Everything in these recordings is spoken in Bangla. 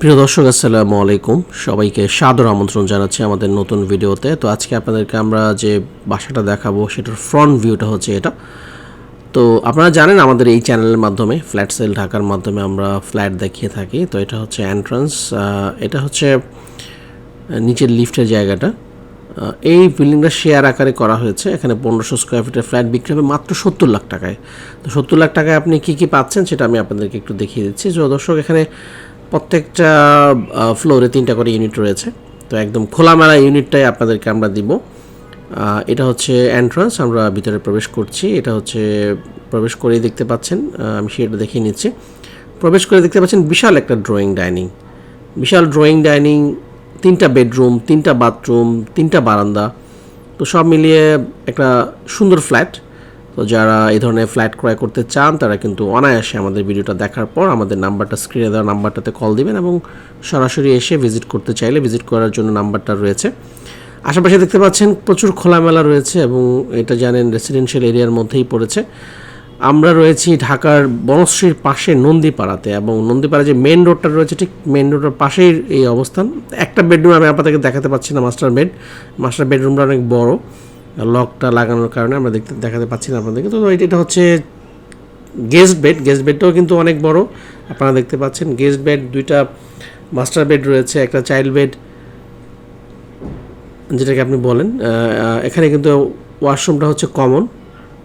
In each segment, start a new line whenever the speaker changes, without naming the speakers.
প্রিয় দর্শক, আসসালামু আলাইকুম। সবাইকে সাদর আমন্ত্রণ জানাচ্ছি আমাদের নতুন ভিডিওতে। তো আজকে আপনাদেরকে আমরা যে বাসাটা দেখাবো, সেটার ফ্রন্ট ভিউটা হচ্ছে এটা। তো আপনারা জানেন আমাদের এই চ্যানেলের মাধ্যমে ফ্ল্যাট সেল ঢাকার মাধ্যমে আমরা ফ্ল্যাট দেখিয়ে থাকি। তো এটা হচ্ছে এন্ট্রান্স এটা হচ্ছে নিচের লিফটের জায়গাটা। এই বিল্ডিংটা শেয়ার আকারে করা হয়েছে। এখানে পনেরোশো স্কোয়ার ফিটের ফ্ল্যাট বিক্রি হবে মাত্র সত্তর লাখ টাকায়। তো সত্তর লাখ টাকায় আপনি কী কী পাচ্ছেন, সেটা আমি আপনাদেরকে একটু দেখিয়ে দিচ্ছি। তো দর্শক, এখানে প্রত্যেকটা ফ্লোরে তিনটা করে ইউনিট রয়েছে। তো একদম খোলামেলা ইউনিটটাই আপনাদেরকে আমরা দিব। এটা হচ্ছে এন্ট্রান্স আমরা ভিতরে প্রবেশ করছি। এটা হচ্ছে প্রবেশ করেই দেখতে পাচ্ছেন আমি সেটা দেখিয়ে নিচ্ছি। প্রবেশ করে দেখতে পাচ্ছেন বিশাল একটা ড্রয়িং ডাইনিং বিশাল ড্রয়িং ডাইনিং তিনটা বেডরুম তিনটা বাথরুম তিনটা বারান্দা। তো সব মিলিয়ে একটা সুন্দর ফ্ল্যাট তো যারা এই ধরনের ফ্ল্যাট ক্রয় করতে চান, তারা কিন্তু অনায়াসে আমাদের ভিডিওটা দেখার পর আমাদের নাম্বারটা স্ক্রিনে দেওয়া নাম্বারটাতে কল দিবেন এবং সরাসরি এসে ভিজিট করতে চাইলে ভিজিট করার জন্য নাম্বারটা রয়েছে। আশেপাশে দেখতে পাচ্ছেন প্রচুর খোলামেলা রয়েছে এবং এটা জানেন রেসিডেন্সিয়াল এরিয়ার মধ্যেই পড়েছে। আমরা রয়েছি ঢাকার বনশ্রীর পাশে নন্দীপাড়াতে এবং নন্দীপাড়া যে মেন রোডটা রয়েছে, ঠিক মেন রোডের পাশেই এই অবস্থান। একটা বেডরুম আমি আপনাদেরকে দেখাতে পাচ্ছি না মাস্টার বেড মাস্টার বেডরুমটা অনেক বড়। লকটা লাগানোর কারণে আমরা দেখতে, দেখাতে পাচ্ছি না আপনাদেরকে। তো এটা- হচ্ছে গেস্ট বেড গেস্ট বেডটাও কিন্তু অনেক বড়। আপনারা দেখতে পাচ্ছেন গেস্ট বেড দুইটা মাস্টার বেড রয়েছে, একটা চাইল্ড বেড যেটাকে আপনি বলেন। এখানে কিন্তু ওয়াশরুমটা হচ্ছে কমন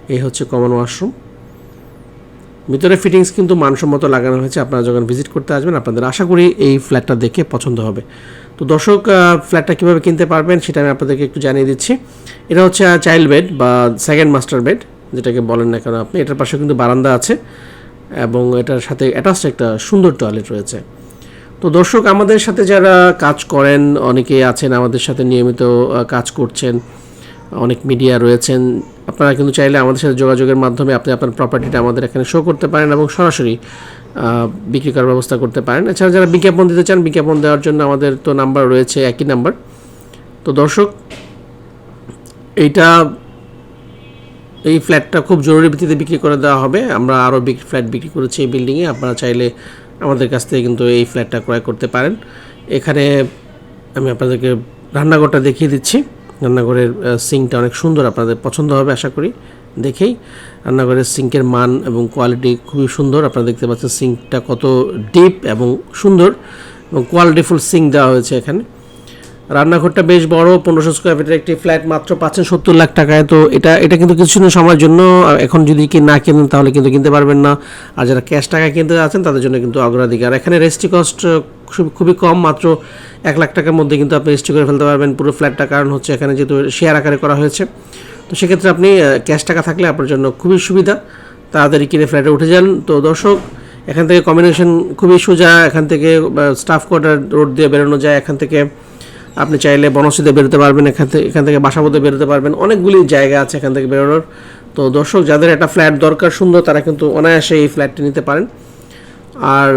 এই হচ্ছে কমন ওয়াশরুম ভিতরে ফিটিংস কিন্তু মানসম্মত লাগানো হয়েছে। আপনারা যখন ভিজিট করতে আসবেন, আপনাদের আশা করি এই ফ্ল্যাটটা দেখে পছন্দ হবে। তো দর্শক ফ্ল্যাটটা কীভাবে কিনতে পারবেন সেটা আমি আপনাদেরকে একটু জানিয়ে দিচ্ছি। এটা হচ্ছে চাইল্ড বেড বা সেকেন্ড মাস্টার বেড যেটাকে বলেন না কেন আপনি। এটার পাশে কিন্তু বারান্দা আছে এবং এটার সাথে অ্যাটাচড একটা সুন্দর টয়লেট রয়েছে। তো দর্শক, আমাদের সাথে যারা কাজ করেন, অনেকে আছেন আমাদের সাথে নিয়মিত কাজ করছেন, অনেক মিডিয়া রয়েছেন আপনারা কিন্তু চাইলে আমাদের সাথে যোগাযোগের মাধ্যমে আপনি আপনার প্রপার্টিটা আমাদের এখানে শো করতে পারেন এবং সরাসরি বিক্রি করার ব্যবস্থা করতে পারেন। এছাড়া যারা বিজ্ঞাপন দিতে চান, বিজ্ঞাপন দেওয়ার জন্য আমাদের তো নাম্বার রয়েছে, একই নাম্বার তো দর্শক, এইটা, এই ফ্ল্যাটটা খুব জরুরি ভিত্তিতে বিক্রি করে দেওয়া হবে। আমরা আরও ফ্ল্যাট বিক্রি করেছি এই বিল্ডিংয়ে আপনারা চাইলে আমাদের কাছ থেকে কিন্তু এই ফ্ল্যাটটা ক্রয় করতে পারেন। এখানে আমি আপনাদেরকে রান্নাঘরটা দেখিয়ে দিচ্ছি। রান্নাঘরের সিঙ্কটা অনেক সুন্দর আপনাদের পছন্দ হবে, আশা করি। দেখেই রান্নাঘরের সিঙ্কের মান এবং কোয়ালিটি খুবই সুন্দর। আপনারা দেখতে পাচ্ছেন সিঙ্কটা কত ডিপ এবং সুন্দর এবং কোয়ালিটিফুল সিঙ্ক দেওয়া হয়েছে এখানে। রান্নাঘরটা বেশ বড়, পনেরোশো স্কোয়ার ফিটের একটি ফ্ল্যাট মাত্র পাচ্ছেন সত্তর লাখ টাকায়। তো এটা এটা কিন্তু কিছু সময়ের জন্য এখন যদি কি না কেনেন তাহলে কিন্তু কিনতে পারবেন না। আর যারা ক্যাশ টাকায় কিনতে আছেন তাদের জন্য কিন্তু অগ্রাধিকার। এখানে রেজিস্ট্রি কস্ট খুবই কম, মাত্র এক লাখ টাকার মধ্যে কিন্তু আপনি রেজিস্ট্রি করে ফেলতে পারবেন পুরো ফ্ল্যাটটা কারণ হচ্ছে এখানে যেহেতু শেয়ার আকারে করা হয়েছে, তো সেক্ষেত্রে আপনি ক্যাশ টাকা থাকলে আপনার জন্য খুবই সুবিধা। তাড়াতাড়ি কিনে ফ্ল্যাটে উঠে যান। তো দর্শক, এখান থেকে কম্বিনেশন খুবই সোজা। এখান থেকে স্টাফ কোয়ার্টার রোড দিয়ে বেরোনো যায়। এখান থেকে আপনি চাইলে বনশ্রীতে বেরোতে পারবেন, এখান থেকে এখান থেকে বাসাবোধে বেরোতে পারবেন। অনেকগুলি জায়গা আছে এখান থেকে বেরোনোর। তো দর্শক, যাদের একটা ফ্ল্যাট দরকার সুন্দর, তারা কিন্তু অনায়াসে এই ফ্ল্যাটটি নিতে পারেন। আর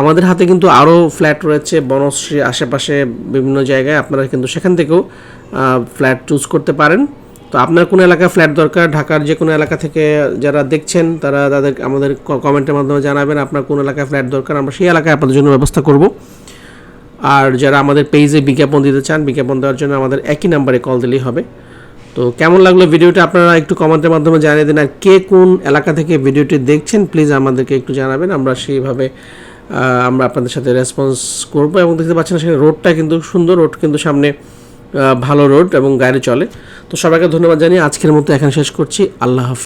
আমাদের হাতে কিন্তু আরও ফ্ল্যাট রয়েছে বনশ্রী আশেপাশে বিভিন্ন জায়গায়। আপনারা কিন্তু সেখান থেকেও ফ্ল্যাট চুজ করতে পারেন। তো আপনার কোন এলাকায় ফ্ল্যাট দরকার, ঢাকার যে কোনো এলাকা থেকে যারা দেখছেন, তারা তাদের আমাদের কমেন্টের মাধ্যমে জানাবেন, আপনার কোন এলাকায় ফ্ল্যাট দরকার, আমরা সেই এলাকায় আপনাদের জন্য ব্যবস্থা করব। আর যারা আমাদের পেজে বিজ্ঞাপন দিতে চান, বিজ্ঞাপন দেওয়ার জন্য আমাদের একই নাম্বারে কল দিলেই হবে। তো কেমন লাগল ভিডিওটা আপনারা একটু কমেন্টের মাধ্যমে জানিয়ে দিন, আর কে কোন এলাকা থেকে ভিডিওটি দেখছেন প্লিজ আমাদেরকে একটু জানাবেন। আমরা সেইভাবে আমরা আপনাদের সাথে রেসপন্স করব এবং দেখতে পাচ্ছেন সেখানে রোডটা কিন্তু সুন্দর রোড কিন্তু সামনে ভালো রোড এবং গাড়ি চলে। তো সবাইকে ধন্যবাদ জানিয়ে আজকের মতো এখানে শেষ করছি। আল্লাহ হাফিজ।